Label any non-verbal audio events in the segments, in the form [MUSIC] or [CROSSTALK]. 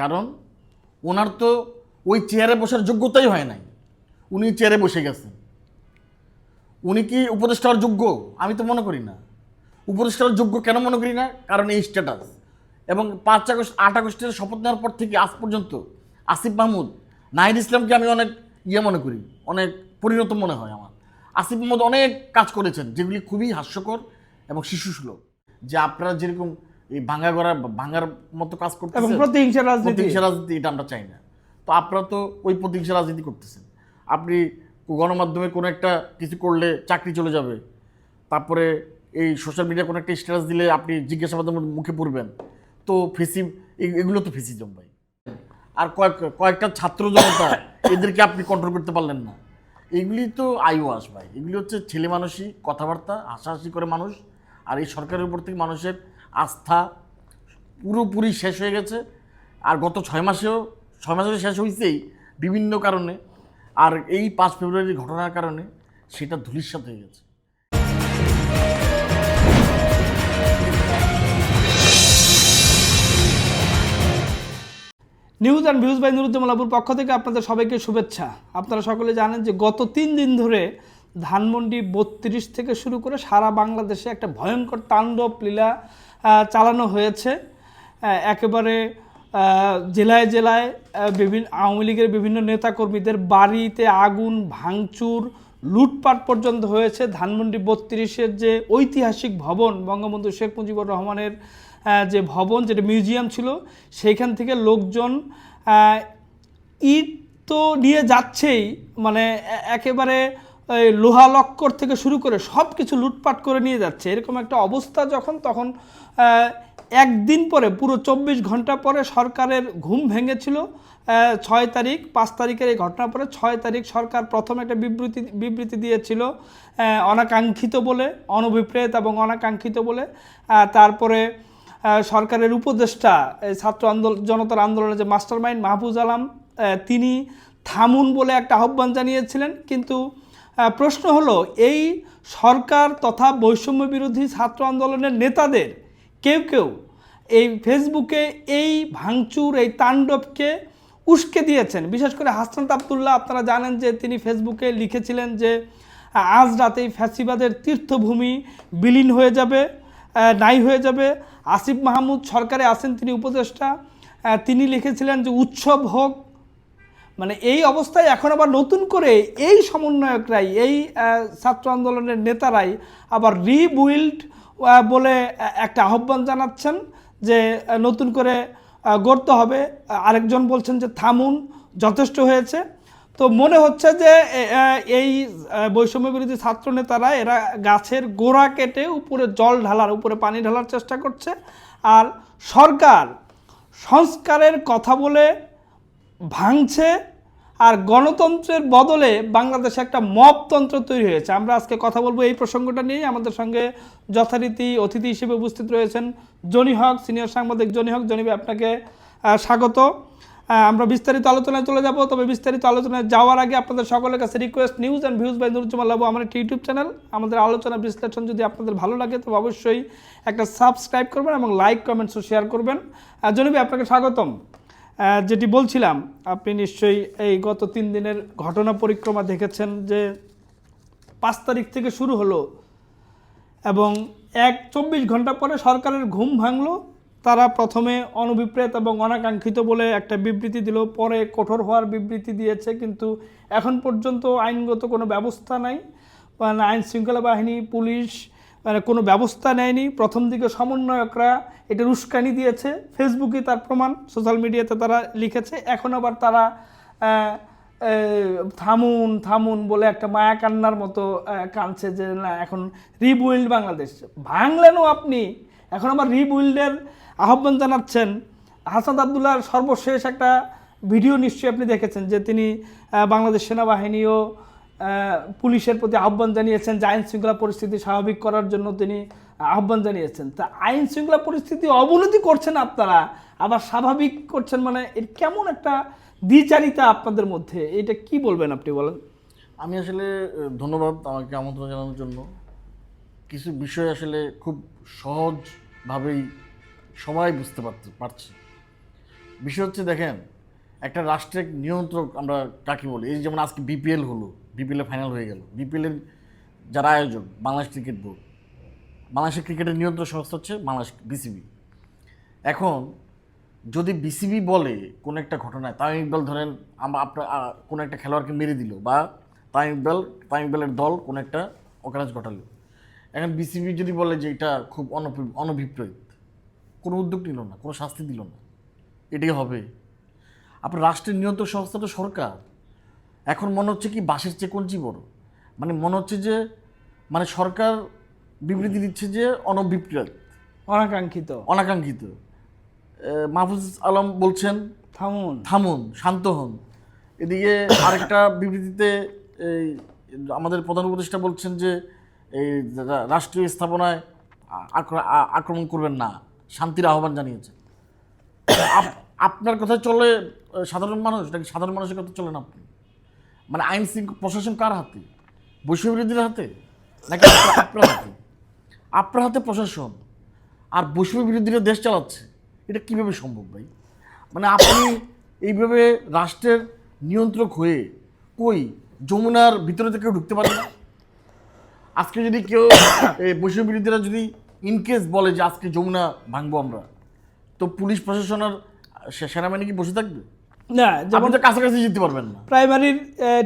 কারণ ওনার তো ওই চেয়ারে বসার যোগ্যতাই হয় নাই। উনি চেয়ারে বসে গেছেন। উনি কি উপদেষ্টা হওয়ার যোগ্য? আমি তো মনে করি না। উপদেষ্টা হওয়ার যোগ্য কেন মনে করি না? কারণ এই স্ট্যাটাস এবং পাঁচ আগস্ট, আট আগস্টের শপথ নেওয়ার পর থেকে আজ পর্যন্ত আসিফ মাহমুদ, নাহিদ ইসলামকে আমি অনেক ইয়ে মনে করি, অনেক পরিণত মনে হয় আমার। আসিফ মাহমুদ অনেক কাজ করেছেন, যেগুলি খুবই হাস্যকর এবং শিশুসুলভ। যে আপনারা যেরকম এই ভাঙ্গা গড়া ভাঙ্গার মতো কাজ করতে এবং প্রতিহিংসা রাজনীতি। প্রতিহিংসা রাজনীতি এটা আমরা চাই না। তো আপনারা তো ওই প্রতিহিংসা রাজনীতি করতেছেন। আপনি গণমাধ্যমে কোনো একটা কিছু করলে চাকরি চলে যাবে। তারপরে এই সোশ্যাল মিডিয়া কোনো একটা স্ট্যাটাস দিলে আপনি জিজ্ঞাসাবাদের মুখে পড়বেন। তো ফেসি এগুলো তো ফেসিজম ভাই। আর কয়েক কয়েকটা ছাত্র জনতা এদেরকে আপনি কন্ট্রোল করতে পারলেন না। এগুলি তো আইওয়াস ভাই। এগুলি হচ্ছে ছেলে মানুষই কথাবার্তা হাসাহাসি করে মানুষ। আর এই সরকারের উপর থেকে মানুষের আস্থা পুরোপুরি শেষ হয়ে গেছে। আর গত ছয় মাসেও ছয় মাসেও শেষ হয়েছেই বিভিন্ন কারণে, আর এই পাঁচ ফেব্রুয়ারির ঘটনার কারণে সেটা ধূলিসাৎ হয়ে গেছে। News and views by Nuruzzamalapur পক্ষ থেকে আপনাদের সবাইকে শুভেচ্ছা। আপনারা সকলে জানেন যে গত তিন দিন ধরে ধানমন্ডি বত্রিশ থেকে শুরু করে সারা বাংলাদেশে একটা ভয়ঙ্কর তাণ্ডব, লীলা চালানো হয়েছে। একেবারে জেলায় জেলায় বিভিন্ন আওয়ামী লীগের বিভিন্ন নেতাকর্মীদের বাড়িতে আগুন, ভাঙচুর, লুটপাট পর্যন্ত হয়েছে। ধানমন্ডি বত্রিশের যে ঐতিহাসিক ভবন, বঙ্গবন্ধু শেখ মুজিবুর রহমানের যে ভবন, যেটা মিউজিয়াম ছিল, সেইখান থেকে লোকজন ইট তো নিয়ে যাচ্ছেই। মানে একেবারে লোহা লক্কর থেকে শুরু করে সব কিছু লুটপাট করে নিয়ে যাচ্ছে। এরকম একটা অবস্থা যখন, তখন একদিন পরে, পুরো চব্বিশ ঘণ্টা পরে সরকারের ঘুম ভেঙেছিল ছয় তারিখ, পাঁচ তারিখের এই ঘটনার পরে ছয় তারিখ সরকার প্রথম একটা বিবৃতি বিবৃতি দিয়েছিল অনাকাঙ্ক্ষিত বলে, অনভিপ্রেত এবং অনাকাঙ্ক্ষিত বলে। তারপরে সরকারের উপদেষ্টা ছাত্র আন্দোলন জনতার আন্দোলনের যে মাস্টার মাইন্ড মাহফুজ আলম তিনি থামুন বলে একটা আহ্বান জানিয়েছিলেন, কিন্তু প্রশ্ন হলো, এই সরকার তথা বৈষম্য বিরোধী ছাত্র আন্দোলনের নেতাদের কেউ কেউ এই ফেসবুকে এই ভাঙচুর, এই তাণ্ডবকে উস্কে দিয়েছেন। বিশেষ করে হাসনাত আবদুল্লাহ, আপনারা জানেন যে তিনি ফেসবুকে লিখেছিলেন যে আজ রাতেই ফ্যাসিবাদের তীর্থভূমি বিলীন হয়ে যাবে নাই হয়ে যাবে। আসিফ মাহমুদ সরকারে আছেন, তিনি উপদেষ্টা। তিনি লিখেছিলেন যে, উৎসব হোক মানে এই অবস্থায় এখন আবার নতুন করে এই সমন্বয়করাই, এই ছাত্র আন্দোলনের নেতারাই আবার রিবিল্ড বলে একটা আহ্বান জানাচ্ছেন যে নতুন করে গড়তে হবে। আরেকজন বলছেন যে, থামুন, যথেষ্ট হয়েছে। তো মনে হচ্ছে যে এই বৈষম্য বিরোধী ছাত্র নেতারা, এরা গাছের গোড়া কেটে উপরে জল ঢালার, উপরে পানি ঢালার চেষ্টা করছে। আর সরকার সংস্কারের কথা বলে ভাঙছে আর গণতন্ত্রের বদলে বাংলাদেশে একটা মপতন্ত্র তৈরি হয়েছে। আমরা আজকে কথা বলব এই প্রসঙ্গটা নিয়ে আমাদের সঙ্গে যথারীতি অতিথি হিসেবে উপস্থিত রয়েছেন জনি হক, সিনিয়র সাংবাদিক জনি হক। জনিবে আপনাকে স্বাগত। আমরা বিস্তারিত আলোচনায় চলে যাব, তবে বিস্তারিত আলোচনায় যাওয়ার আগে আপনাদের সকলের কাছে request news and views by Nuruzzaman Labu আমার একটি ইউটিউব চ্যানেল আমাদের আলোচনা বিশ্লেষণ যদি আপনাদের ভালো লাগে, তবে অবশ্যই একটা সাবস্ক্রাইব করবেন এবং লাইক কমেন্টস ও শেয়ার করবেন জনিবে আপনাকে স্বাগতম। যেটি বলছিলাম, আপনি নিশ্চয়ই এই গত তিন দিনের ঘটনা পরিক্রমা দেখেছেন যে পাঁচ তারিখ থেকে শুরু হলো এবং এক চব্বিশ ঘণ্টা পরে সরকারের ঘুম ভাঙলো। তারা প্রথমে অনভিপ্রেত এবং অনাকাঙ্ক্ষিত বলে একটা বিবৃতি দিল, পরে কঠোর হওয়ার বিবৃতি দিয়েছে, কিন্তু এখন পর্যন্ত আইনগত কোনো ব্যবস্থা নাই। আইন শৃঙ্খলা বাহিনী, পুলিশ মানে কোনো ব্যবস্থা নেয়নি। প্রথম দিকে সমন্বয়করা এটা উস্কানি দিয়েছে। ফেসবুকে তার প্রমাণ সোশ্যাল মিডিয়াতে তারা লিখেছে। এখন আবার তারা থামুন থামুন বলে একটা মায়া কান্নার মতো কাঁদছে যে না, এখন রিবুইল্ড বাংলাদেশ। ভাঙলেনও আপনি। এখন আবার রিবুইল্ডের আহ্বান জানাচ্ছেন। হাসান আবদুল্লাহর সর্বশেষ একটা ভিডিও নিশ্চয়ই আপনি দেখেছেন যে তিনি বাংলাদেশ সেনাবাহিনী ও পুলিশের প্রতি আহ্বান জানিয়েছেন যে আইন শৃঙ্খলা পরিস্থিতি স্বাভাবিক করার জন্য তিনি আহ্বান জানিয়েছেন। তা আইন শৃঙ্খলা পরিস্থিতি অবনতি করছেন আপনারা, আবার স্বাভাবিক করছেন মানে এর কেমন একটা দ্বিচারিতা আপনাদের মধ্যে? এটা কি বলবেন আপনি বলেন? আমি আসলে ধন্যবাদ আমাকে আমন্ত্রণ জানানোর জন্য। কিছু বিষয় আসলে খুব সহজভাবেই সবাই বুঝতে পারছে। বিষয় হচ্ছে দেখেন, একটা রাষ্ট্রের নিয়ন্ত্রক আমরা কাকে বলি? এই যেমন আজকে বিপিএল হলো বিপিএল ফাইনাল হয়ে গেল। বিপিএলের যারা আয়োজক, বাংলাদেশ ক্রিকেট বোর্ড বাংলাদেশের ক্রিকেটের নিয়ন্ত্রণ সংস্থা হচ্ছে বাংলাদেশ বিসিবি এখন যদি বিসিবি বলে কোনো একটা ঘটনায়, তামিম ইকবাল ধরেন আমরা আপনার কোনো একটা খেলোয়াড়কে মেরে দিল বা তামিম ইকবাল, তামিম ইকবালের দল কোনো একটা অকারেন্স ঘটালো। এখন বিসিবি যদি বলে যে এটা খুব অনভিপ্রেত, কোনো উদ্যোগ নিল না, কোনো শাস্তি দিল না, এটাই হবে। আপনার রাষ্ট্রের নিয়ন্ত্রণ সংস্থা তো সরকার। এখন মনে হচ্ছে কি বাসের চেয়ে কোনচি বড় মানে মনে হচ্ছে যে মানে সরকার বিবৃতি দিচ্ছে যে অনভিপ্রেত। অনাকাঙ্ক্ষিত। অনাকাঙ্ক্ষিত। মাহফুজ আলম বলছেন থামুন। থামুন শান্ত হন। এদিকে আরেকটা বিবৃতিতে এই আমাদের প্রধান উপদেষ্টা বলছেন যে এই রাষ্ট্রীয় স্থাপনায় আক্র- আক্রমণ করবেন না। শান্তির আহ্বান জানিয়েছেন। আপ- আপনার কথা চলে সাধারণ মানুষ? নাকি সাধারণ মানুষের কথা চলেন আপনি? মানে আইন প্রশাসন কার হাতে? বৈষম্যবিরোধীদের হাতে? নাকি আপনার- হাতে? আপনার হাতে প্রশাসন। আর বৈষম্য বিরোধীরা দেশ চালাচ্ছে। এটা কীভাবে সম্ভব ভাই? মানে আপনি এইভাবে রাষ্ট্রের নিয়ন্ত্রক হয়ে কই যমুনার ভিতরে থেকে ঢুকতে পারে না? আজকে যদি কেউ বৈষম্য বিরোধীরা যদি ইনকেস বলে যে আজকে যমুনা ভাঙবো আমরা, তো পুলিশ প্রশাসন আর সে- সেনাবাহিনী কি বসে থাকবে? না যেমন তো কাছাকাছি যেতে পারবেন না। প্রাইমারির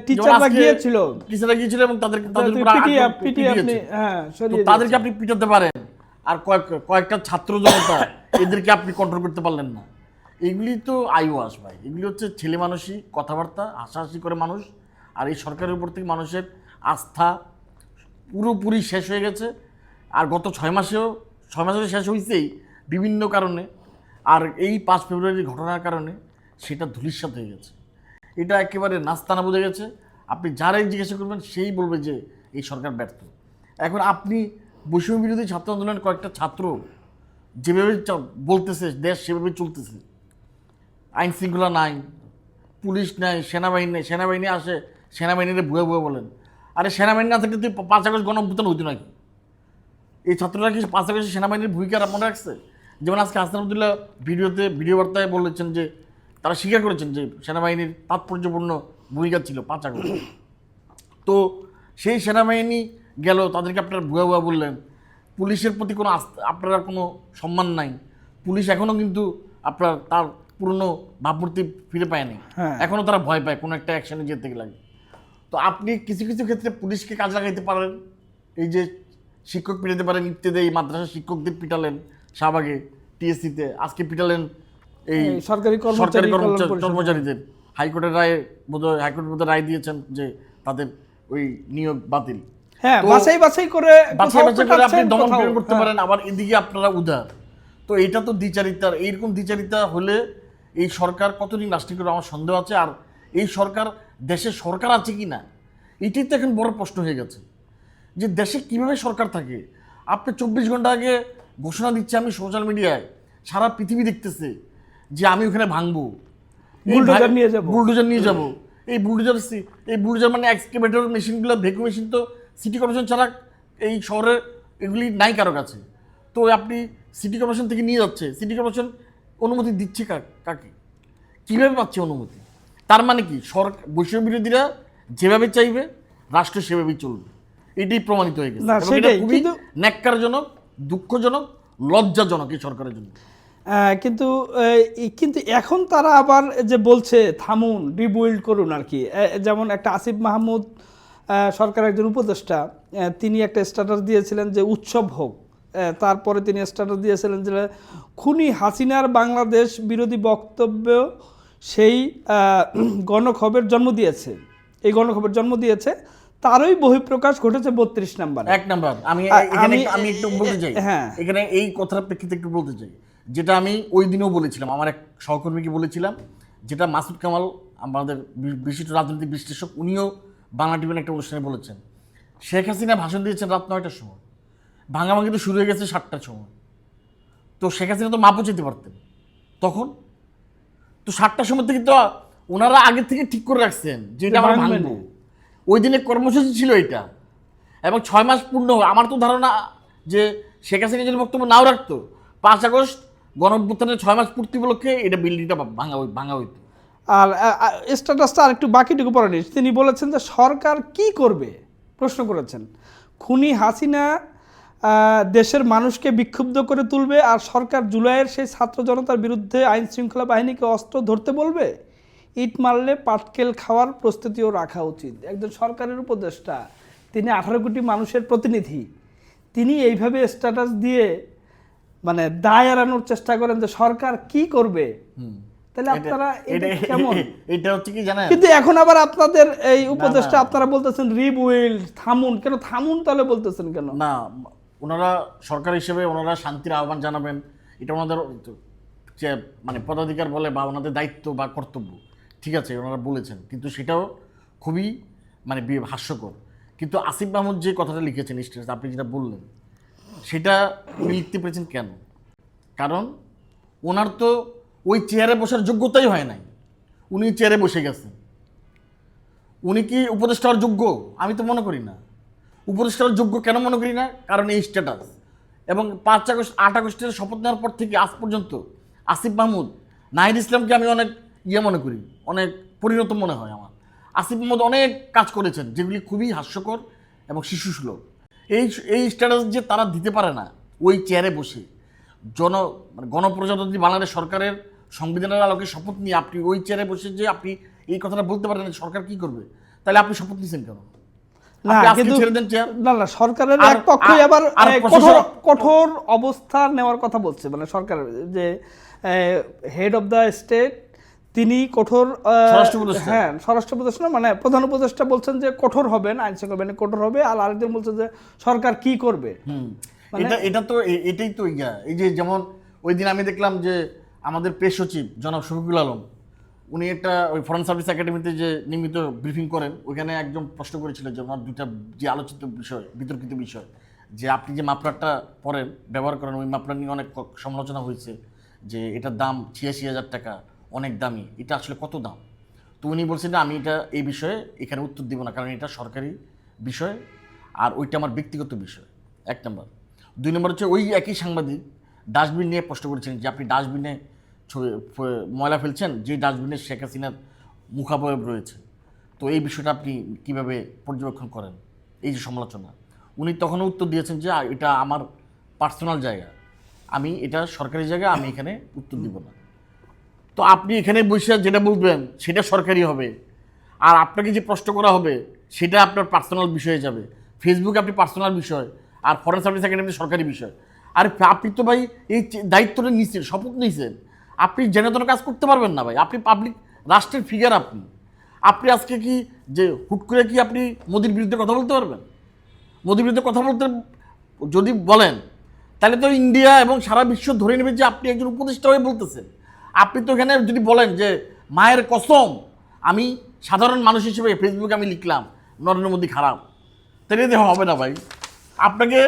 টিচাররা গিয়েছিল। টিচাররা গিয়েছিল এবং তাদের তাদের পিটি পিটি আপনি হ্যাঁ সরিয়ে তাদেরকে আপনি পিটাতে পারেন। আর কয়েক কয়েকটা ছাত্র জনতা এদেরকে আপনি কন্ট্রোল করতে পারলেন না। এগুলি তো আইওয়াস ভাই। এগুলি হচ্ছে ছেলে মানুষই কথাবার্তা হাসাহাসি করে মানুষ। আর এই সরকারের উপর থেকে মানুষের আস্থা পুরোপুরি শেষ হয়ে গেছে। আর গত ছয় মাসেও ছয় মাসে শেষ হয়েছেই বিভিন্ন কারণে। আর এই পাঁচ ফেব্রুয়ারির ঘটনার কারণে সেটা ধূলিসাৎ হয়ে গেছে। এটা একেবারে নাস্তানা বুঝে গেছে। আপনি যারাই জিজ্ঞাসা করবেন, সেই বলবে যে এই সরকার ব্যর্থ। এখন আপনি বৈষম্য বিরোধী ছাত্র আন্দোলনের কয়েকটা ছাত্র যেভাবে বলতেছে, দেশ সেভাবে চলতেছে, আইন শৃঙ্খলা নাই, পুলিশ নাই, সেনাবাহিনী নেই, সেনাবাহিনী আসে, সেনাবাহিনীরে ভুয়ে ভুয়ে বলেন। আরে সেনাবাহিনী না থাকলে তুই পাঁচ আগস্ট গণঅভ্যুত্থান হইতো নাকি? এই ছাত্ররা কি পাঁচ আগস্ট সেনাবাহিনীর ভূমিকা মনে রাখছে? যেমন আজকে হাসান আবদুল্লাহ ভিডিওতে ভিডিও বার্তায় বলেছেন যে তারা স্বীকার করেছেন যে সেনাবাহিনীর তাৎপর্যপূর্ণ ভূমিকা ছিল পাঁচ আগস্ট। তো সেই সেনাবাহিনী গেল তাদেরকে আপনারা ভুয়া ভুয়া বললেন। পুলিশের প্রতি কোনো আপনার কোনো সম্মান নাই। পুলিশ এখনও কিন্তু আপনার তার পুরনো ভাবমূর্তি ফিরে পায়নি হ্যাঁ। এখনও তারা ভয় পায় কোনো একটা অ্যাকশনে যেতে লাগে। তো আপনি কিছু কিছু ক্ষেত্রে পুলিশকে কাজে লাগাইতে পারেন। এই যে শিক্ষক পিটাতে পারেন ইত্যাদি এই মাদ্রাসার শিক্ষকদের পিটালেন শাহবাগে টিএসসিতে আজকে পিটালেন এই সরকারি কর্মচারী সরকারি। কর্মচারীদের হাইকোর্টের রায়ে বোধহয় হাইকোর্ট বোধহয় রায় দিয়েছেন যে তাদের ওই নিয়োগ বাতিল। হ্যাঁ বাছাই বাছাই করে বাছাই বাছাই করে আপনি দমন পীড়ন করতে হ্যাঁ। পারেন আবার এদিকে আপনারা উদার। তো এটা তো দ্বিচারিতার এইরকম দ্বিচারিতা হলে এই সরকার কতদিন আমার সন্দেহ আছে আর এই সরকার দেশে সরকার আছে কি না? এটাই তো এখন বড় প্রশ্ন হয়ে গেছে। যে দেশে কীভাবে সরকার থাকে? আপনি চব্বিশ ঘণ্টা আগে ঘোষণা দিচ্ছে আমি সোশ্যাল মিডিয়ায় সারা পৃথিবী দেখতেছে। যে আমি ওখানে ভাঙবো। বুলডোজার নিয়ে যাব। বুলডোজার নিয়ে যাব। এই বুলডোজার এই বুলডোজার মানে এক্সকেভেটর মেশিনগুলো ভেকু মেশিন তো সিটি কর্পোরেশন ছাড়া এই শহরে এগুলি নাই কারও কাছে। তো আপনি সিটি কর্পোরেশন থেকে নিয়ে যাচ্ছে। সিটি কর্পোরেশন অনুমতি দিচ্ছে কাক- কাকে? কীভাবে পাচ্ছে অনুমতি? তার মানে কি? সরকার বৈষম্য বিরোধীরা যেভাবে চাইবে রাষ্ট্র সেভাবেই চলবে। এটাই প্রমাণিত হয়ে গেছে। খুবই ন্যাক্কারজনক দুঃখজনক লজ্জাজনক এই সরকারের জন্য। কিন্তু কিন্তু এখন তারা আবার যে বলছে থামুন রিবিল্ড করুন আর কি। যেমন একটা আসিফ মাহমুদ আহ, সরকারের একজন উপদেষ্টা তিনি একটা স্ট্যাটাস দিয়েছিলেন যে উৎসব হোক। তারপরে তিনি স্ট্যাটাস দিয়েছিলেন যে খুনি হাসিনার বাংলাদেশ বিরোধী বক্তব্য সেই গণখবের জন্ম দিয়েছে। এই গণখবের জন্ম দিয়েছে। তারই বহিঃপ্রকাশ ঘটেছে বত্রিশ নাম্বার। এক নাম্বার। আমি আমি- আমি একটু বলতে চাই। হ্যাঁ। এখানে এই কথার প্রেক্ষিতে একটু বলতে চাই। যেটা আমি ওই দিনেও বলেছিলাম আমার এক সহকর্মীকে বলেছিলাম যেটা মাসুদ কামাল আমাদের বিশিষ্ট রাজনৈতিক বিশ্লেষক উনিও বাংলা টিভির একটা অনুষ্ঠানে বলেছেন। শেখ হাসিনা ভাষণ দিয়েছেন রাত নয়টার সময়। ভাঙাভাঙি তো শুরু হয়ে গেছে সাতটার সময়। তো শেখ হাসিনা তো মাপও যেতে পারতেন। তখন? তো সাতটার সময় থেকে তো ওনারা আগে থেকে ঠিক করে রাখছেন যে এটা আমরা ভাঙবেন। ভাঙবো। ওই দিনে কর্মসূচি ছিল এটা। এবং ছয় মাস পূর্ণ হয় আমার তো ধারণা যে শেখ হাসিনা যদি বক্তব্য নাও রাখতো পাঁচ আগস্ট গণঅভ্যুত্থানের ছয় মাস পূর্তি উপলক্ষে এটা বিল্ডিংটা ভাঙা ভাঙা হইতো। আর স্ট্যাটাসটা আর একটু বাকিটুকু নিস তিনি বলেছেন যে সরকার কি করবে? প্রশ্ন করেছেন। খুনি হাসিনা দেশের মানুষকে বিক্ষুব্ধ করে তুলবে আর সরকার জুলাইয়ের সেই ছাত্র জনতার বিরুদ্ধে আইন শৃঙ্খলা বাহিনীকে অস্ত্র ধরতে বলবে? ইট মারলে পাটকেল খাওয়ার প্রস্তুতিও রাখা উচিত। একজন সরকারের উপদেষ্টা, তিনি আঠারো কোটি মানুষের প্রতিনিধি। তিনি এইভাবে স্ট্যাটাস দিয়ে মানে দায় এড়ানোর চেষ্টা করেন যে সরকার কি করবে। তাহলে আপনারা এটা কেমন? [LAUGHS] এটা হচ্ছে কি জানেন? কিন্তু এখন আবার আপনাদের এই উপদেশটা আপনারা বলতেছেন রিবুইল থামুন। কেন থামুন তাহলে বলতেছেন কেন? না ওনারা সরকার হিসেবে ওনারা শান্তির আহ্বান জানাবেন। এটা ওনাদের যে মানে পদাধিকার বলে বা ওনাদের দায়িত্ব বা কর্তব্য। ঠিক আছে ওনারা বলেছেন। কিন্তু সেটাও খুবই মানে হাস্যকর। কিন্তু আসিফ মাহমুদ যে কথাটা লিখেছেন স্টেটাস আপনি যেটা বললেন সেটা উনি লিখতে পেরেছেন কেন? কারণ ওনার তো ওই চেয়ারে বসার যোগ্যতাই হয় নাই। উনি চেয়ারে বসে গেছেন। উনি কি উপদেষ্টা হওয়ার যোগ্য? আমি তো মনে করি না। উপদেষ্টা হওয়ার যোগ্য কেন মনে করি না? কারণ এই স্ট্যাটাস এবং পাঁচ আগস্ট, আট আগস্টের শপথ নেওয়ার পর থেকে আজ পর্যন্ত আসিফ মাহমুদ, নাহিদ ইসলামকে আমি অনেক ইয়ে মনে করি, অনেক পরিণত মনে হয় আমার। আসিফ মাহমুদ অনেক কাজ করেছেন, যেগুলি খুবই হাস্যকর এবং শিশুসুলভ। এই এই স্ট্যাটাস যে তারা দিতে পারে না ওই চেয়ারে বসে। জন মানে গণপ্রজাতন্ত্রী বাংলাদেশ সরকারের সংবিধানের আলোকে শপথ নিয়ে আপনি ওই চেয়ারে বসে যে আপনি এই কথাটা বলতে পারেন সরকার কি করবে? তাহলে আপনি শপথ নিছেন কেন? না না না সরকারের এক পক্ষই আবার কঠোর কঠোর অবস্থান নেওয়ার কথা বলছে। মানে সরকার যে হেড অফ দ্য স্টেট তিনি কঠোর। হ্যাঁ স্বরাষ্ট্র উপদেষ্টা মানে প্রধান উপদেষ্টা বলছেন যে কঠোর হবেন আইন শৃঙ্খলা বাহিনী কঠোর হবে আর আরেকজন বলছেন যে সরকার কি করবে। মানে- এটা এটা তো এটাই তো ইয়া। এই যে যেমন ওই দিন আমি দেখলাম যে আমাদের প্রেস সচিব জনাব শফিকুল আলম উনি একটা ওই ফরেন সার্ভিস একাডেমিতে যে নিয়মিত ব্রিফিং করেন ওইখানে একজন প্রশ্ন করেছিল যে ওনার দুইটা যে আলোচিত বিষয় বিতর্কিত বিষয় যে আপনি যে মাপলারটা পরেন ব্যবহার করেন ওই মাপলার নিয়ে অনেক সমালোচনা হয়েছে যে এটার দাম ছিয়াশি হাজার টাকা অনেক দামি। এটা আসলে কত দাম? তো উনি বলছেন যে, আমি এটা এই বিষয়ে এখানে উত্তর দিব না, কারণ এটা সরকারি বিষয় আর ওইটা আমার ব্যক্তিগত বিষয়। এক নম্বর। দুই নম্বর হচ্ছে, ওই একই সাংবাদিক ডাস্টবিন নিয়ে প্রশ্ন করেছেন যে, আপনি ডাস্টবিনে ময়লা ফেলছেন? যে ডাস্টবিনে শেখ হাসিনার মুখাবয়ব রয়েছে। তো এই বিষয়টা আপনি কীভাবে পর্যবেক্ষণ করেন? এই যে সমালোচনা। উনি তখনও উত্তর দিয়েছেন যে এটা আমার পার্সোনাল জায়গা। আমি এটা সরকারি জায়গা, আমি এখানে উত্তর দিব না। তো আপনি এখানে বসে যেটা বলবেন, সেটা সরকারি হবে। আর আপনাকে যে প্রশ্ন করা হবে, সেটা আপনার পার্সোনাল বিষয়ে যাবে। ফেসবুকে আপনি পার্সোনাল বিষয়, আর ফরেন সার্ভিস একাডেমি সরকারি বিষয়। আর আপনি তো ভাই এই দায়িত্বটা নিচ্ছেন শপথ নিয়েছেন আপনি জেনে তেন কাজ করতে পারবেন না ভাই। আপনি পাবলিক রাষ্ট্রের ফিগার আপনি। আপনি আজকে কি, যে হুট করে কি আপনি মোদির বিরুদ্ধে কথা বলতে পারবেন? মোদির বিরুদ্ধে কথা বলতে যদি বলেন, তাহলে তো ইন্ডিয়া এবং সারা বিশ্ব ধরে নেবে যে আপনি একজন উপদেষ্টা হয়ে বলতেছেন। আপনি তো এখানে যদি বলেন যে মায়ের কসম আমি সাধারণ মানুষ হিসেবে ফেসবুকে আমি লিখলাম নরেন্দ্র মোদী খারাপ। তাহলে এতে হবে না ভাই। আপনাকে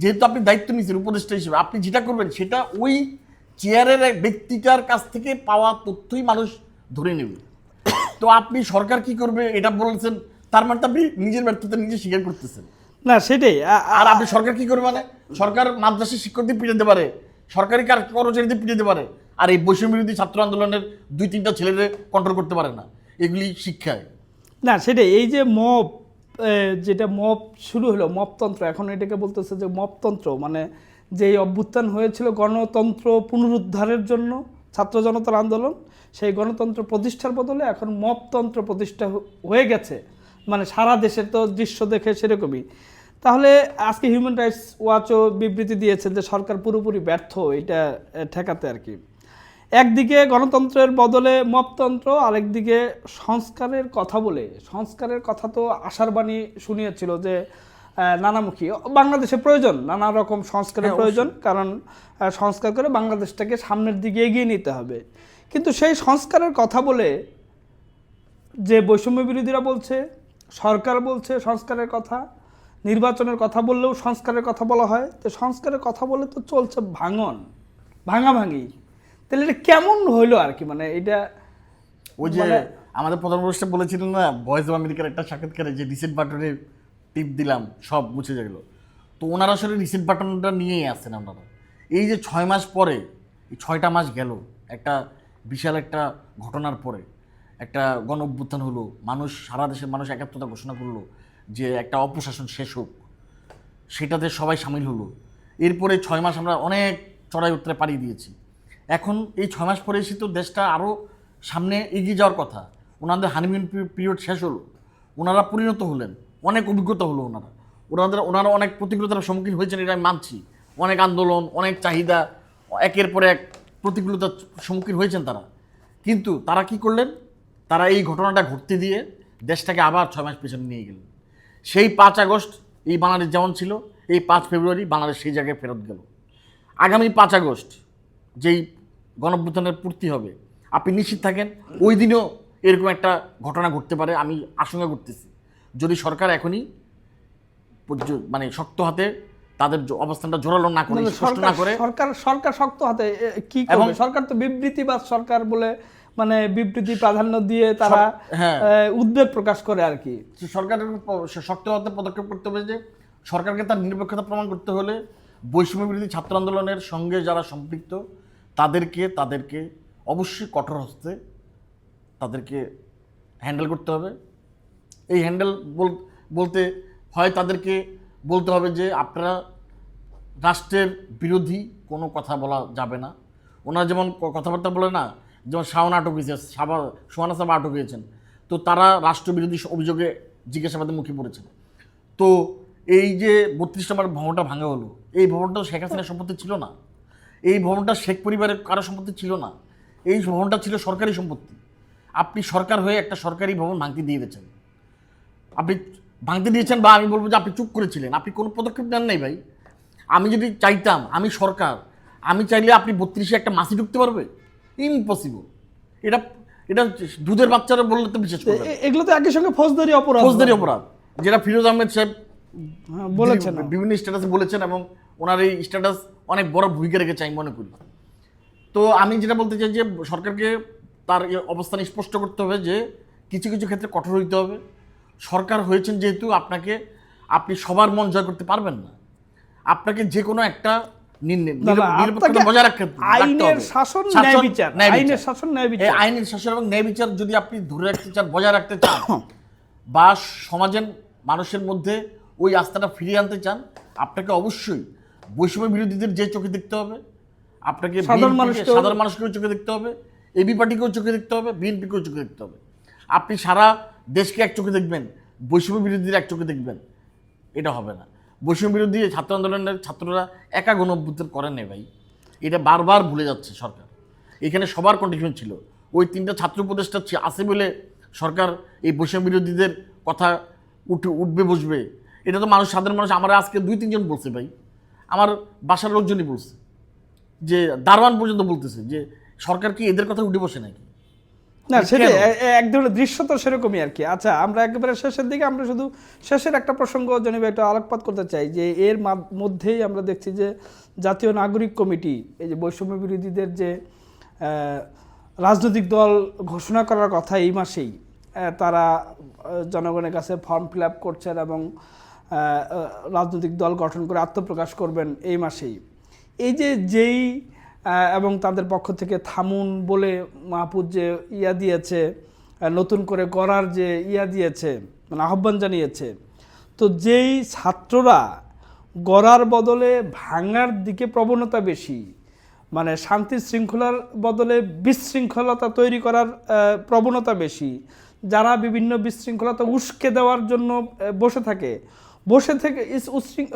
যেহেতু আপনি দায়িত্ব নিয়েছেন উপদেষ্টা হিসেবে আপনি যেটা করবেন সেটা ওই চেয়ারের এক ব্যক্তিটার কাছ থেকে পাওয়া তথ্যই মানুষ ধরে নেবে। তো আপনি সরকার কি করবে এটা বলছেন তার মানে আপনি নিজের ব্যর্থতা নিজে স্বীকার করতেছেন। না সেটাই। আর আপনি সরকার কি করবে মানে? সরকার মাদ্রাসা শিক্ষকদের পিটাতে পারে। সরকারি কার কর্মচারীদের পিটাতে পারে। আর এই বৈষম্য বিরোধী ছাত্র আন্দোলনের দুই তিনটা ছেলেদের কন্ট্রোল করতে পারে না। এগুলি শিক্ষায়। না, সেটাই। এই যে মব যেটা মব শুরু হলো মপতন্ত্র এখন এটাকে বলতেছে যে মপতন্ত্র মানে যে অভ্যুত্থান হয়েছিল গণতন্ত্র পুনরুদ্ধারের জন্য, ছাত্র জনতার আন্দোলন, সেই গণতন্ত্র প্রতিষ্ঠার বদলে এখন মপতন্ত্র প্রতিষ্ঠা হয়ে গেছে। মানে সারা দেশের তো দৃশ্য দেখে সেরকমই। তাহলে আজকে হিউম্যান রাইটস ওয়াচও বিবৃতি দিয়েছেন যে সরকার পুরোপুরি ব্যর্থ এটা ঠেকাতে আর কি। একদিকে গণতন্ত্রের বদলে মপতন্ত্র আরেকদিকে সংস্কারের কথা বলে। সংস্কারের কথা তো আশার বাণী শুনিয়েছিল যে নানামুখী। বাংলাদেশে প্রয়োজন নানা রকম সংস্কারের হ্যাঁ, প্রয়োজন কারণ সংস্কার করে বাংলাদেশটাকে সামনের দিকে এগিয়ে নিতে হবে। কিন্তু সেই সংস্কারের কথা বলে যে বৈষম্য বিরোধীরা বলছে সরকার বলছে সংস্কারের কথা নির্বাচনের কথা বললেও সংস্কারের কথা বলা হয়। তো সংস্কারের কথা বলে তো চলছে ভাঙন ভাঙাভাঙি। তাহলে এটা কেমন হইল আর কি? মানে এটা ওই যে মানে- আমাদের প্রধান উপদেষ্টা বলেছিলেন না ভয়েস অফ আমেরিকার একটা সাক্ষাৎকারে যে রিসেট বাটনে টিপ দিলাম সব মুছে গেল তো ওনারা আসলে রিসেট বাটনটা নিয়েই আসছেন আপনারা। এই যে ছয় মাস পরে এই ছয়টা মাস গেল একটা বিশাল একটা ঘটনার পরে একটা গণ অভ্যুত্থান হলো মানুষ সারা দেশের মানুষ একাত্মতা ঘোষণা করল যে একটা অপশাসন শেষ হোক, সেটাতে সবাই সামিল হলো। এরপরে ছয় মাস আমরা অনেক চড়াই উত্তরে পাড়ি দিয়েছি। এখন এই ছয় মাস পরে এসে তো দেশটা আরও সামনে এগিয়ে যাওয়ার কথা। ওনাদের হানিমুন পিরিয়ড শেষ হলো। ওনারা পরিণত হলেন। অনেক অভিজ্ঞতা হলো ওনারা। ওনাদের, ওনারা অনেক প্রতিকূলতার সম্মুখীন হয়েছেন এটা আমি মানছি। অনেক আন্দোলন, অনেক চাহিদা, একের পর এক প্রতিকূলতার সম্মুখীন হয়েছেন তারা। কিন্তু তারা কি করলেন? তারা এই ঘটনাটা ঘটতে দিয়ে দেশটাকে আবার ছয় মাস পেছনে নিয়ে গেলেন। সেই পাঁচ আগস্ট এই বাংলাদেশ যেমন ছিল এই পাঁচ ফেব্রুয়ারি বাংলাদেশ সেই জায়গায় ফেরত গেল। আগামী পাঁচ আগস্ট যেই গণভ্যুত্থানের পূর্তি হবে আপনি নিশ্চিত থাকেন ওই দিনও এরকম একটা ঘটনা ঘটতে পারে আমি আশঙ্কা করতেছি। যদি সরকার এখনই মানে শক্ত হাতে তাদের অবস্থানটা জোরালো না করে না করে সরকার সরকার শক্ত হাতে কি করবে? সরকার তো বিবৃতিবাদ সরকার বলে মানে বিবৃতি প্রাধান্য দিয়ে তারা হ্যাঁ। উদ্বেগ প্রকাশ করে আর কি। সরকারের শক্ত হাতে পদক্ষেপ করতে হবে যে সরকারকে তার নিরপেক্ষতা প্রমাণ করতে হলে বৈষম্য বিরোধী ছাত্র আন্দোলনের সঙ্গে যারা সম্পৃক্ত তাদেরকে তাদেরকে অবশ্যই কঠোর হস্তে তাদেরকে হ্যান্ডেল করতে হবে। এই হ্যান্ডেল বলতে হয় তাদেরকে বলতে হবে যে আপনারা রাষ্ট্রের বিরোধী কোনো কথা বলা যাবে না। ওনারা যেমন কথাবার্তা বলে না যেমন শাওন আটক হয়েছে, সাবা সোহানা সাবা আটক হয়েছেন। তো তারা রাষ্ট্রবিরোধী অভিযোগে জিজ্ঞাসাবাদের মুখে পড়েছেন। তো এই যে বত্রিশ নম্বর ভবনটা ভাঙা হলো, এই ভবনটা শেখ হাসিনার সম্পত্তি ছিল না। এই ভবনটা শেখ পরিবারের কারও সম্পত্তি ছিল না। এই ভবনটা ছিল সরকারি সম্পত্তি। আপনি সরকার হয়ে একটা সরকারি ভবন ভাঙতে দিয়ে দিয়েছেন। আপনি ভাঙতে দিয়েছেন বা আমি বলব যে আপনি চুপ করেছিলেন। আপনি কোনো পদক্ষেপ নেন নাই ভাই। আমি যদি চাইতাম, আমি সরকার, আমি চাইলে আপনি বত্রিশে একটা মাসি ঢুকতে পারবে? ইম্পসিবল এটা এটা দুধের বাচ্চারা বললে তো বিশেষ করে এগুলো তো একই সঙ্গে ফৌজদারি অপরাধ। ফৌজদারি অপরাধ। যেটা ফিরোজ আহমেদ সাহেব হ্যাঁ, বলেছেন। বিভিন্ন- স্ট্যাটাসে বলেছেন এবং ওনার এই স্ট্যাটাস অনেক বড় ভূমিকা রেখেছে আমি মনে করি। তো আমি যেটা বলতে চাই যে সরকারকে তার অবস্থান স্পষ্ট করতে হবে যে কিছু কিছু ক্ষেত্রে কঠোর হইতে হবে। সরকার হয়েছেন যেহেতু আপনাকে আপনি সবার মন জয় করতে পারবেন না। আপনাকে যে কোনো একটা আইনের শাসন ন্যায় বিচার আইনের শাসন ন্যায় বিচার। আইনের শাসন এবং ন্যায় বিচার যদি আপনি ধরে রাখতে চান বজায় রাখতে চান [COUGHS] বা সমাজের মানুষের মধ্যে ওই আস্থাটা ফিরিয়ে আনতে চান আপনাকে অবশ্যই বৈষম্য বিরোধীদের যে চোখে দেখতে হবে আপনাকে সাধারণ BNP মানুষকেও- সাধারণ মানুষকেও চোখে দেখতে হবে এবি পার্টিকেও চোখে দেখতে হবে বিএনপিকেও চোখে দেখতে হবে। আপনি সারা দেশকে এক চোখে দেখবেন বৈষম্য বিরোধীদের এক চোখে দেখবেন এটা হবে না। বৈষম্য বিরোধী ছাত্র আন্দোলনের ছাত্ররা একা গণ অভ্যুত্থান করেন ভাই। এটা বারবার ভুলে যাচ্ছে সরকার। এখানে সবার কন্ডিশন ছিল। ওই তিনটা ছাত্র উপদেষ্টা আছে বলে সরকার এই বৈষম্য বিরোধীদের কথা উঠে উঠবে, বসবে। এটা তো মানুষ, সাধারণ মানুষ আমার আজকে দুই, তিনজন বলছে ভাই। আমার বাসার লোকজনই বলছে। যে দারোয়ান পর্যন্ত বলতেছে যে সরকার কি এদের কথা উঠে বসে নাকি? না? সেটাই এক ধরনের দৃশ্য তো সেরকমই আর কি আচ্ছা আমরা একেবারে শেষের দিকে আমরা শুধু শেষের একটা প্রসঙ্গ জনিব একটা আলোকপাত করতে চাই যে এর মধ্যেই আমরা দেখছি যে জাতীয় নাগরিক কমিটি এই যে বৈষম্য বিরোধীদের যে রাজনৈতিক দল ঘোষণা করার কথা এই মাসেই তারা জনগণের কাছে ফর্ম ফিল আপ করছেন এবং রাজনৈতিক দল গঠন করে আত্মপ্রকাশ করবেন এই মাসেই এই যে যেই এবং তাদের পক্ষ থেকে থামুন বলে মাহফুজ যে ইয়া দিয়েছে নতুন করে করার যে ইয়া দিয়েছে মানে আহ্বান জানিয়েছে, তো যেই ছাত্ররা গড়ার বদলে ভাঙার দিকে প্রবণতা বেশি মানে শান্তি শৃঙ্খলার বদলে বিশৃঙ্খলতা তৈরি করার প্রবণতা বেশি, যারা বিভিন্ন বিশৃঙ্খলতা উস্কে দেওয়ার জন্য বসে থাকে বসে থেকে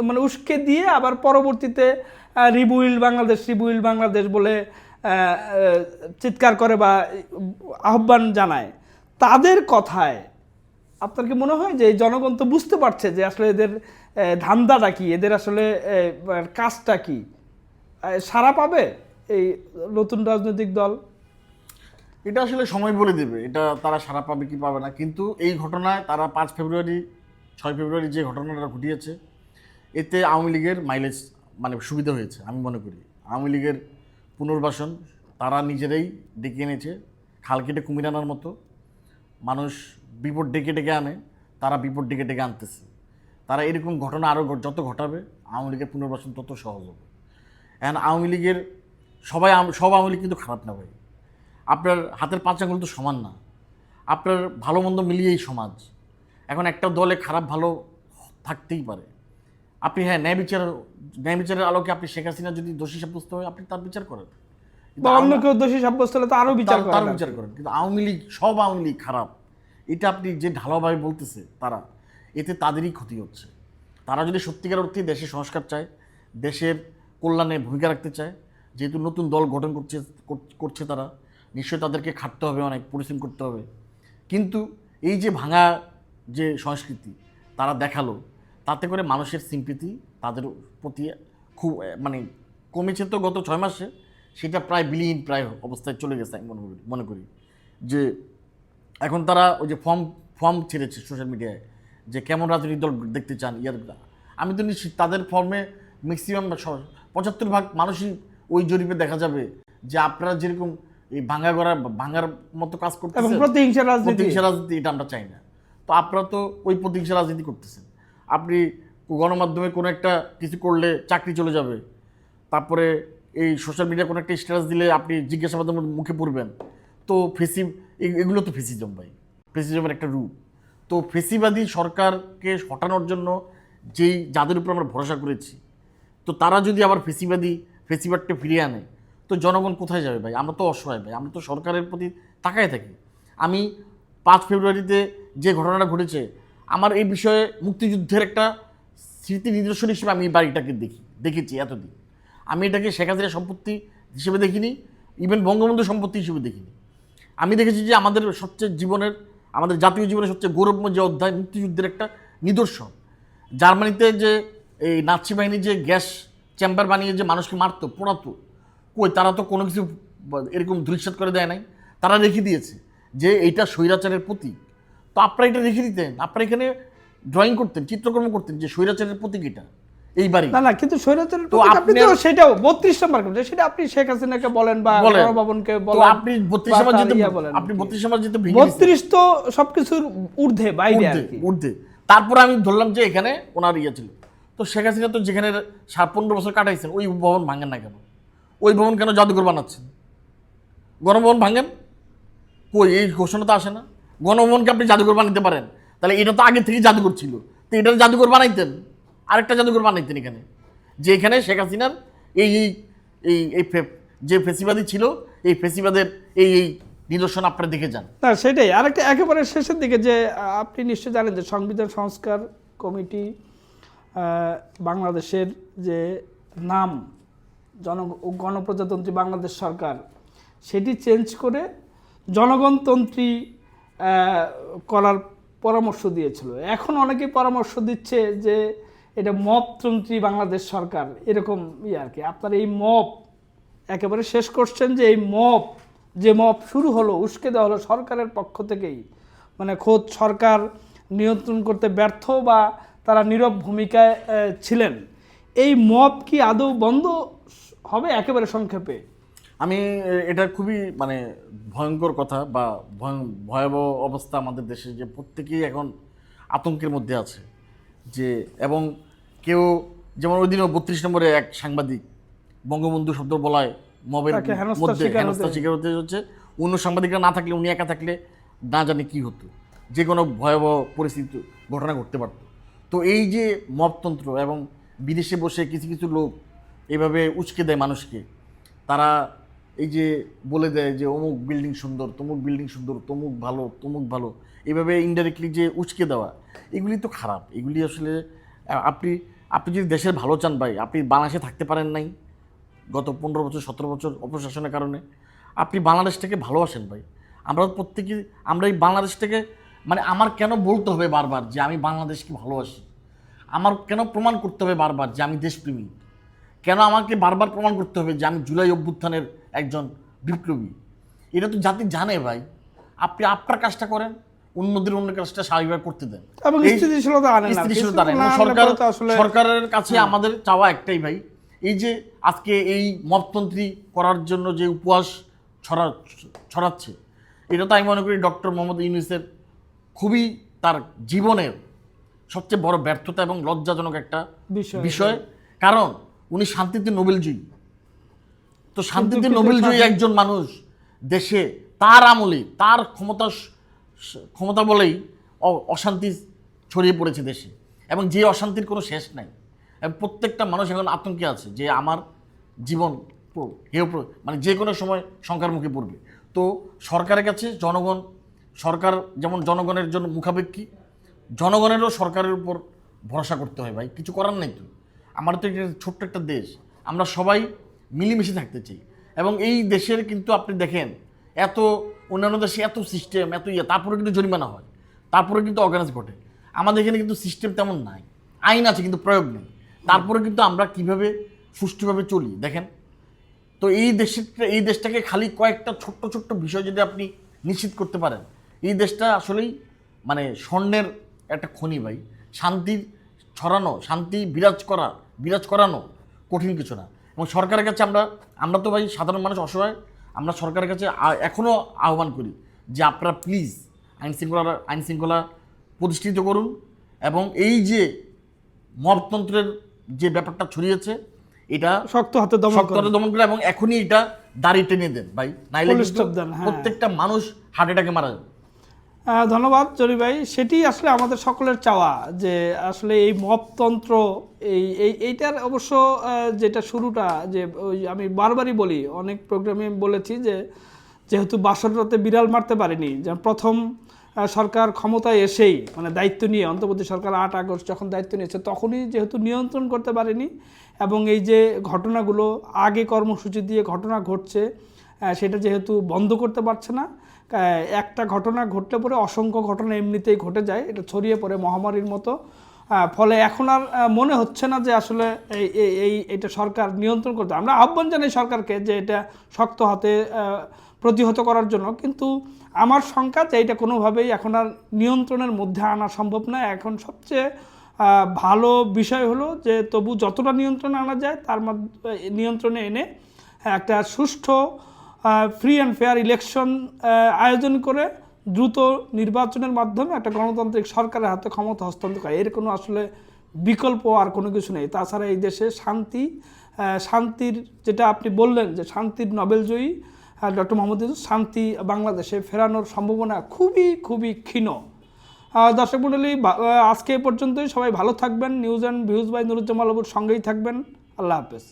মানে উস্কে দিয়ে আবার পরবর্তীতে রিবুইল বাংলাদেশ রিবুইল বাংলাদেশ বলে চিৎকার করে বা আহ্বান জানায়। তাদের কথায় আপনার কি মনে হয় যে এই জনগণ তো বুঝতে পারছে যে আসলে এদের ধান্দাটা কি? এদের আসলে কাজটা কি? সারা পাবে এই নতুন রাজনৈতিক দল? এটা আসলে সময় বলে দেবে। এটা তারা সারা পাবে কি পাবে না। কিন্তু এই ঘটনায় তারা পাঁচ ফেব্রুয়ারি ছয় ফেব্রুয়ারি যে ঘটনাটা ঘটিয়েছে, এতে আওয়ামী লীগের মাইলেজ মানে সুবিধা হয়েছে, আমি মনে করি। আওয়ামী লীগের পুনর্বাসন তারা নিজেরাই ডেকে এনেছে, খাল কেটে কুমির আনার মতো। মানুষ বিপদ ডেকে ডেকে আনে, তারা বিপদ ডেকে ডেকে আনতেছে। তারা এরকম ঘটনা আরও যত ঘটাবে, আওয়ামী লীগের পুনর্বাসন তত সহজ হবে। এখন আওয়ামী লীগের সবাই সব আওয়ামী লীগ কিন্তু খারাপ না ভাই। আপনার হাতের পাঁচ আঙুল তো সমান না। আপনার ভালো মন্দ মিলিয়েই সমাজ। এখন একটা দলে খারাপ ভালো থাকতেই পারে। আপনি হ্যাঁ ন্যায় বিচার ন্যায় বিচারের আলোকে আপনি শেখ হাসিনা যদি দোষী সাব্যস্ত হয় আপনি তার বিচার করেন। বা অন্য কেউ দোষী সাব্যস্ত হলে তো আরও বিচার তার-। বিচার করেন। কিন্তু আওয়ামী লীগ সব আওয়ামী লীগ খারাপ। এটা আপনি যে ঢালাওভাবে বলতেছে তারা এতে তাদেরই ক্ষতি হচ্ছে। তারা যদি সত্যিকার অর্থে দেশের সংস্কার চায় দেশের কল্যাণে ভূমিকা রাখতে চায় যেহেতু নতুন দল গঠন করছে কর- করছে তারা নিশ্চয়ই তাদেরকে খাটতে হবে অনেক পরিশ্রম করতে হবে। কিন্তু এই যে ভাঙা যে সংস্কৃতি তারা দেখাল তাতে করে মানুষের সিম্পিতি তাদের প্রতি খুব মানে কমেছে তো গত ছয় মাসে সেটা প্রায় বিলীন প্রায় অবস্থায় চলে গেছে আমি মনে করি মনে করি। যে এখন তারা ওই যে ফর্ম ফর্ম ছেড়েছে সোশ্যাল মিডিয়ায় যে কেমন রাজনৈতিক দল দেখতে চান ইয়ার আমি তো নিশ্চিত তাদের ফর্মে ম্যাক্সিমাম পঁচাত্তর ভাগ মানুষই ওই জরিপে দেখা যাবে যে আপনারা যেরকম এই ভাঙা গড়া ভাঙার মতো কাজ করতে প্রতিহিংসা রাজনীতি এটা আমরা চাই না। তো আপনারা তো ওই প্রতিহিংসা রাজনীতি করতেছেন আপনি গণমাধ্যমে কোনো একটা কিছু করলে চাকরি চলে যাবে। তারপরে এই সোশ্যাল মিডিয়া কোনো একটা স্ট্যাটাস দিলে আপনি জিজ্ঞাসাবাদের মুখে পড়বেন। তো ফেসি এগুলো তো ফেসিজম ভাই। ফেসিজমের একটা রূপ। তো ফেসিবাদী সরকারকে হটানোর জন্য যেই, যাদের উপর আমরা ভরসা করেছি, তো তারা যদি আবার ফেসিবাদী ফেসিবাদটা ফিরিয়ে আনে, তো জনগণ কোথায় যাবে ভাই? আমরা তো অসহায় ভাই। আমরা তো সরকারের প্রতি তাকায় থাকি। আমি পাঁচ ফেব্রুয়ারিতে যে ঘটনাটা ঘটেছে, আমার এই বিষয়ে মুক্তিযুদ্ধের একটা স্মৃতি নিদর্শন হিসেবে আমি এই বাড়িটাকে দেখি, দেখেছি এতদিন। আমি এটাকে শেখ হাসিনা সম্পত্তি হিসেবে দেখিনি ইভেন বঙ্গবন্ধু সম্পত্তি হিসেবে দেখিনি। আমি দেখেছি যে আমাদের সবচেয়ে জীবনের, আমাদের জাতীয় জীবনের সবচেয়ে গৌরবময় যে অধ্যায় মুক্তিযুদ্ধের একটা নিদর্শন। জার্মানিতে যে এই নাৎসি বাহিনী যে গ্যাস চেম্বার বানিয়ে যে মানুষকে মারতো, পোড়াতো, কই তারা তো কোনো কিছু এরকম ধূলিসাৎ করে দেয় নাই। তারা রেখে দিয়েছে যে এইটা স্বৈরাচারের প্রতীক। তো আপনারা এটা রেখে দিতেন। আপনারা এখানে ড্রয়িং করতেন চিত্রকর্ম করতেন যে স্বৈরাচারের প্রতীক এটা এই বাড়ি না না কিন্তু স্বৈরাচারের তো প্রতীক আপনি তো সেটাও বত্রিশ নম্বর করছেন সেটা আপনি শেখ হাসিনাকে বলেন বা বলেন। বলেন আপনি বত্রিশ বা আমার তার যেতে বলেন আপনি আর কি। বত্রিশ আমার যেতে ভেঙে দিছেন। বত্রিশ তো সবকিছুর ঊর্ধ্বে বাইরে আর কি। ঊর্ধ্বে। তারপরে আমি ধরলাম যে এখানে ওনার ইয়ে ছিল। তো শেখ হাসিনা তো যেখানে সাত পনেরো বছর কাটাইছেন ওই ভবন ভাঙেন না কেন? ওই ভবন কেন জাদুঘর বানাচ্ছেন? গণভবন ভাঙেন? কই এই ঘোষণা তো আসে না? গণভবনকে আপনি জাদুঘর বানাতে পারেন। তাহলে এটা তো আগে থেকেই জাদুঘর ছিল। তো এটা জাদুঘর বানাইতেন। আরেকটা জাদুঘর বানাইতেন এখানে। যে এখানে শেখ হাসিনার এই এই এই এই যে ফেসিবাদী ছিল, এই ফেসিবাদের এই এই নিদর্শন আপনারা দেখে যান। না, সেটাই। আরেকটা একেবারে শেষের দিকে যে আপনি নিশ্চয় জানেন যে সংবিধান সংস্কার কমিটি বাংলাদেশের যে নাম জন গণপ্রজাতন্ত্রী বাংলাদেশ সরকার, সেটি চেঞ্জ করে জনগণতন্ত্রী করার পরামর্শ দিয়েছিল। এখন অনেকেই পরামর্শ দিচ্ছে যে এটা মপতন্ত্রী বাংলাদেশ সরকার, এরকম ইয়ে আর কি। আপনার এই মপ একেবারে শেষ করছেন যে এই মপ যে মপ শুরু হলো, উস্কে দেওয়া হলো সরকারের পক্ষ থেকেই। মানে খোদ সরকার নিয়ন্ত্রণ করতে ব্যর্থ বা তারা নীরব ভূমিকায় ছিলেন। এই মপ কি আদৌ বন্ধ হবে? একেবারে সংক্ষেপে। আমি এটা খুবই মানে ভয়ঙ্কর কথা বা ভয়- ভয়াবহ অবস্থা আমাদের দেশে যে প্রত্যেকেই এখন আতঙ্কের মধ্যে আছে। যে এবং কেউ যেমন ওই দিনও বত্রিশ নম্বরে এক সাংবাদিক বঙ্গবন্ধু শব্দ বলায় মবের মধ্যে হতে- শিকার হতে হচ্ছে। অন্য সাংবাদিকরা না থাকলে উনি একা থাকলে না জানে কি হতো। যে কোনো ভয়াবহ পরিস্থিতি ঘটনা ঘটতে পারতো। তো এই যে মবতন্ত্র এবং বিদেশে বসে কিছু কিছু লোক এইভাবে উচকে দেয় মানুষকে তারা এই যে বলে দেয় যে, অমুক বিল্ডিং সুন্দর, তমুক বিল্ডিং সুন্দর, তমুক ভালো তমুক ভালো। এইভাবে ইনডাইরেক্টলি যে উচকে দেওয়া, এগুলি তো খারাপ। এগুলি আসলে আপনি আপনি যদি দেশের ভালো চান ভাই, আপনি বাংলাদেশে থাকতে পারেন নাই গত পনেরো বছর, সতেরো বছর অপশাসনের কারণে। আপনি বাংলাদেশটাকে ভালোবাসেন ভাই। আমরা প্রত্যেকে, আমরা এই বাংলাদেশটাকে মানে আমার কেন বলতে হবে বারবার যে, আমি বাংলাদেশকে ভালোবাসি আমার কেন প্রমাণ করতে হবে বারবার যে, আমি দেশপ্রেমী কেন আমাকে বারবার প্রমাণ করতে হবে যে, আমি জুলাই অভ্যুত্থানের একজন বিপ্লবী। এটা তো জাতি জানে ভাই। আপনি আপনার কাজটা করেন অন্যদের অন্য কাজটা স্বাভাবিকভাবে করতে দেন। এবং স্থিতিশীলতা স্থিতিশীলতা। সরকার সরকারের কাছে আমাদের চাওয়া একটাই ভাই এই যে আজকে এই মততন্ত্রী করার জন্য যে উপহাস ছড়া ছড়াচ্ছে এটা তো আমি মনে করি ডক্টর মোহাম্মদ ইউনুসের খুবই তার জীবনের সবচেয়ে বড় ব্যর্থতা এবং লজ্জাজনক একটা বিষয়। বিষয়। কারণ উনি শান্তিতে নোবেলজয়ী। তো শান্তিতে কিন্তু নোবেল জয়ী একজন মানুষ দেশে তার আমলে তার ক্ষমতা ক্ষমতা বলেই অশান্তি ছড়িয়ে পড়েছে দেশে। এবং যে অশান্তির কোনো শেষ নাই। এবং প্রত্যেকটা মানুষ এখন আতঙ্কে আছে যে আমার জীবন হেয় মানে যে কোনো সময় শঙ্কার মুখে পড়বে। তো সরকারের কাছে জনগণ সরকার যেমন জনগণের জন্য মুখাপেক্ষী জনগণেরও সরকারের উপর ভরসা করতে হয় ভাই কিছু করার নেই তো। আমার তো এটা ছোট্ট একটা দেশ। আমরা সবাই মিলেমিশে থাকতে চাই। এবং এই দেশের কিন্তু আপনি দেখেন, এত অন্যান্য দেশে এত সিস্টেম এত ইয়ে তারপরে কিন্তু জরিমানা হয়। তারপরে কিন্তু অর্গানাইজ ঘটে। আমাদের এখানে কিন্তু সিস্টেম তেমন নাই। আইন আছে, কিন্তু প্রয়োগ নেই। তারপরে কিন্তু আমরা কীভাবে সুষ্ঠুভাবে চলি, দেখেন? তো এই দেশের, এই দেশটাকে খালি কয়েকটা ছোট্ট ছোট্ট বিষয় যদি আপনি নিশ্চিত করতে পারেন, এই দেশটা আসলেই মানে স্বর্ণের একটা খনি ভাই। শান্তির ছড়ানো, শান্তি বিরাজ করা, বিরাজ করানো কঠিন কিছু না। এবং সরকারের কাছে আমরা আমরা তো ভাই সাধারণ মানুষ অসহায় আমরা সরকারের কাছে এখনও আহ্বান করি যে আপনারা প্লিজ আইন শৃঙ্খলা আইন শৃঙ্খলা প্রতিষ্ঠিত করুন এবং এই যে মবতন্ত্রের যে ব্যাপারটা ছড়িয়েছে এটা শক্ত হাতে দমন শক্ত হাতে দমন করে এবং এখনই এটা দাড়ি টেনে দেন ভাই। নাইলে হ্যাঁ। প্রত্যেকটা মানুষ হার্ট অ্যাটাকে মারা যাবে। ধন্যবাদ জরি ভাই। সেটি আসলে আমাদের সকলের চাওয়া যে আসলে এই মপতন্ত্র, এই এই, এইটার অবশ্য যেটা শুরুটা, যে ওই আমি বারবারই বলি, অনেক প্রোগ্রামে বলেছি যে যেহেতু বাসররাতে বিড়াল মারতে পারেনি যে প্রথম সরকার ক্ষমতায় এসেই মানে দায়িত্ব নিয়ে, অন্তর্বর্তী সরকার আট আগস্ট যখন দায়িত্ব নিয়েছে, তখনই যেহেতু নিয়ন্ত্রণ করতে পারেনি, এবং এই যে ঘটনাগুলো, আগে কর্মসূচি দিয়ে ঘটনা ঘটছে সেটা যেহেতু বন্ধ করতে পারছে না একটা ঘটনা ঘটলে পরে অসংখ্য ঘটনা এমনিতেই ঘটে যায়। এটা ছড়িয়ে পড়ে মহামারীর মতো। ফলে এখন আর মনে হচ্ছে না যে আসলে এই, এই- এটা সরকার নিয়ন্ত্রণ করতে আমরা আহ্বান জানাই সরকারকে যে এটা শক্ত হাতে প্রতিহত করার জন্য। কিন্তু আমার শঙ্কা যে এটা কোনোভাবেই এখন আর নিয়ন্ত্রণের মধ্যে আনা সম্ভব না। এখন সবচেয়ে ভালো বিষয় হলো যে তবু যতটা নিয়ন্ত্রণে আনা যায়, তার নিয়ন্ত্রণে এনে একটা সুষ্ঠু ফ্রি অ্যান্ড ফেয়ার ইলেকশন আয়োজন করে দ্রুত নির্বাচনের মাধ্যমে একটা গণতান্ত্রিক সরকারের হাতে ক্ষমতা হস্তান্তর করে। এর কোনো আসলে বিকল্প আর কোনো কিছু নেই। তাছাড়া এই দেশে শান্তি শান্তির যেটা আপনি বললেন যে শান্তির নোবেলজয়ী ডক্টর মোহাম্মদ শান্তি বাংলাদেশে ফেরানোর সম্ভাবনা খুবই খুবই ক্ষীণ। দর্শক মণ্ডলী আজকে এ পর্যন্তই। সবাই ভালো থাকবেন। News and views by Nuruzzamal বাবুর সঙ্গেই থাকবেন। আল্লাহ হাফেজ।